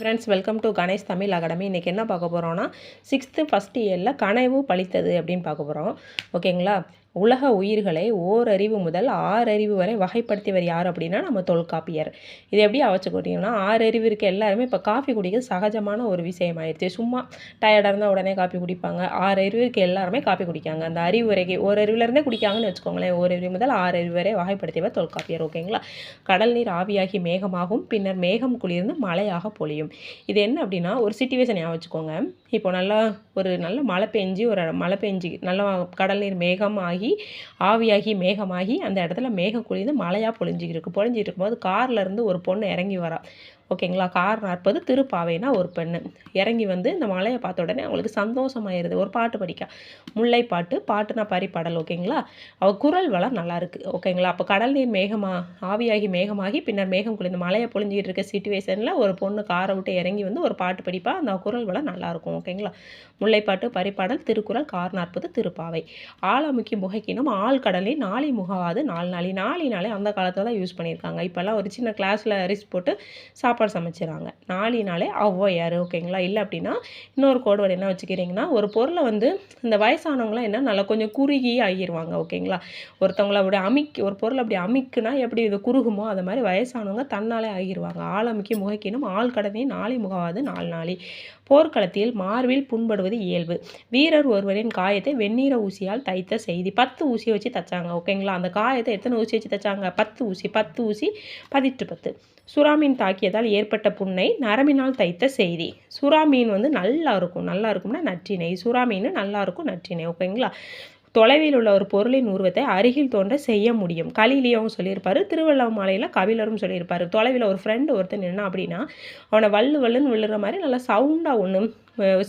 Friends welcome to Ganesh Tamil academy. இன்றைக்கி என்ன பார்க்க போகிறோன்னா சிக்ஸ்த்து ஃபஸ்ட் இயரில் கனவு பழித்தது அப்படின்னு பார்க்க போகிறோம் ஓகேங்களா? உலக உயிர்களை ஓரறிவு முதல் ஆறறிவு வரை வகைப்படுத்தியவர் யார் அப்படின்னா நம்ம தொல்காப்பியர். இது எப்படி வச்சுக்கிட்டிங்கன்னா ஆறறிவு இருக்க எல்லாருமே இப்போ காஃபி குடிக்க சகஜமான ஒரு விஷயம் ஆயிடுச்சு சும்மா டயர்டாக இருந்தால் உடனே காஃபி குடிப்பாங்க. ஆறறிவு இருக்க எல்லாருமே காஃபி குடிக்காங்க. அந்த அறிவு வரைக்கு ஓரறிவுலேருந்தே குடிக்காங்கன்னு வச்சுக்கோங்களேன். ஓரறிவு அறிவு முதல் ஆறறிவு வரை வகைப்படுத்தியவர் தொல்காப்பியர் ஓகேங்களா? கடல் நீர் ஆவியாகி மேகமாகும். பின்னர் மேகம் குளிர்ந்து மழையாக பொழியும். இது என்ன அப்படின்னா ஒரு சிச்சுவேஷன் ஞாபகம் வச்சுக்கோங்க. இப்போ நல்லா ஒரு நல்ல மழை பெஞ்சு ஒரு மழை பெஞ்சு நல்லா கடல் நீர் மேகமாகி ஆவியாகி மேகமாகி அந்த இடத்துல மேகம் குளிந்து மழையாக பொழிஞ்சிக்கிருக்கு பொழிஞ்சிட்டு இருக்கும்போது கார்லேருந்து ஒரு பொண்ணு இறங்கி வரா. ஓகேங்களா? கார் நாற்பது திருப்பாவைனா ஒரு பெண்ணு. இறங்கி வந்து இந்த மலையை பார்த்த உடனே அவங்களுக்கு சந்தோஷமாயிருது. ஒரு பாட்டு படிக்க. முல்லை பாட்டு பாட்டுனா பரிப்பாடல் ஓகேங்களா? அவள் குரல் வளம் நல்லா ஓகேங்களா? அப்போ கடல் நீர் மேகமா ஆவியாகி மேகமாகி பின்னர் மேகம் குளிர்ந்து மலையை பொழிஞ்சிக்கிட்டு இருக்க சுச்சுவேஷனில் ஒரு பொண்ணு காரை விட்டு இறங்கி வந்து ஒரு பாட்டு படிப்பா. அந்த குரல் வளம் நல்லாயிருக்கும் ஓகேங்களா? முல்லைப்பாட்டு பரிப்பாடல் திருக்குறள் கார் நாற்பது திருப்பாவை. ஆழமுக்கி முகைக்கினும் ஆள் கடலில் நாளை முகவாது நாலு நாளி. நாளே அந்த காலத்தில் தான் யூஸ் பண்ணியிருக்காங்க. இப்போல்லாம் ஒரு சின்ன கிளாஸில் அரிசி போட்டு சாப்பிட்டு சாப்பாடு சமைச்சிடறாங்க நாளினாலே ஔவையார் ஓகேங்களா? இல்லை அப்படின்னா இன்னொரு கோடு என்ன வச்சுக்கிறீங்கன்னா ஒரு பொருளை வந்து இந்த வயசானவங்களாம் என்ன நல்லா கொஞ்சம் குறுகி ஆகிடுவாங்க ஓகேங்களா? ஒருத்தவங்கள அப்படி அமிக்கி ஒரு பொருள் அப்படி அமிக்குனா எப்படி இது குறுகுமோ அது மாதிரி வயசானவங்க தன்னாலே ஆகிடுவாங்க ஆழமிக்கி முகைக்கினும் ஆள் கடனே நாளை முகவாது நாலு நாளி. போர்க்களத்தில் மார்பில் புண்படுவது இயல்பு. வீரர் ஒருவரின் காயத்தை வெந்நீர ஊசியால் தைத்த செய்தி. பத்து ஊசியை வச்சு தைச்சாங்க ஓகேங்களா? அந்த காயத்தை எத்தனை ஊசி வச்சு தைச்சாங்க? பத்து ஊசி பத்து ஊசி பதிட்டு பத்து. சுறாமீன் தாக்கியதால் ஏற்பட்ட புண்ணை நரம்பினால் தைத்த செய்தி. சுறா மீன் வந்து நல்லா இருக்கும். நல்லா இருக்கும்னா நற்றினை சுறாமீன் நல்லா இருக்கும் நற்றினை ஓகேங்களா? தொலைவில் உள்ள ஒரு பொருளின் உருவத்தை அருகில் தோன்ற செய்ய முடியும். கலிலியாவும் சொல்லியிருப்பார் திருவண்ணாமலையில் கபிலரும் சொல்லியிருப்பார். தொலைவில் ஒரு ஃப்ரெண்டு ஒருத்தர் நின்னா அப்படின்னா அவனை வல்லு வல்லுன்னு விழுற மாதிரி நல்லா சவுண்டாக ஒன்று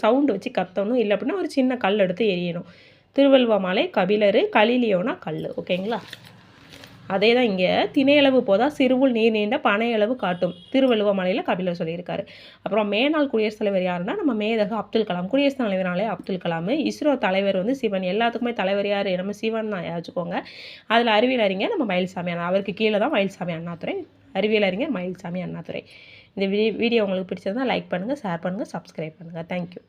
சவுண்டு வச்சு கத்தணும். இல்லை அப்படின்னா ஒரு சின்ன கல் எடுத்து எரியணும். திருவள்ளுவமலை கபிலர் கலிலியோனா கல் ஓகேங்களா? அதே தான் இங்கே திணையளவு போதால் சிறுவுள் நீர் நீண்ட பனையளவு காட்டும். திருவள்ளுவ மலையில் கபிலர் சொல்லியிருக்காரு. அப்புறம் மேனாள் குடியரசுத் தலைவர் யாருன்னா நம்ம மேதகு அப்துல் கலாம். குடியரசுத் தலைவராலே அப்துல் கலாம். இஸ்ரோ தலைவர் வந்து சிவன். எல்லாத்துக்குமே தலைவர் யார்? நம்ம சிவன் தான் வச்சுக்கோங்க அதில் அறிவியல் அறிஞர் நம்ம மயில்சாமி அண்ணா. அவருக்கு கீழே தான் மயில்சாமி அண்ணாதுரை. அறிவியல் அறிஞர் மயில்சாமி அண்ணாதுரை. இந்த வீடியோ உங்களுக்கு பிடிச்சிருந்தால் லைக் பண்ணுங்கள் ஷேர் பண்ணுங்கள் சப்ஸ்கிரைப் பண்ணுங்கள் தேங்க்யூ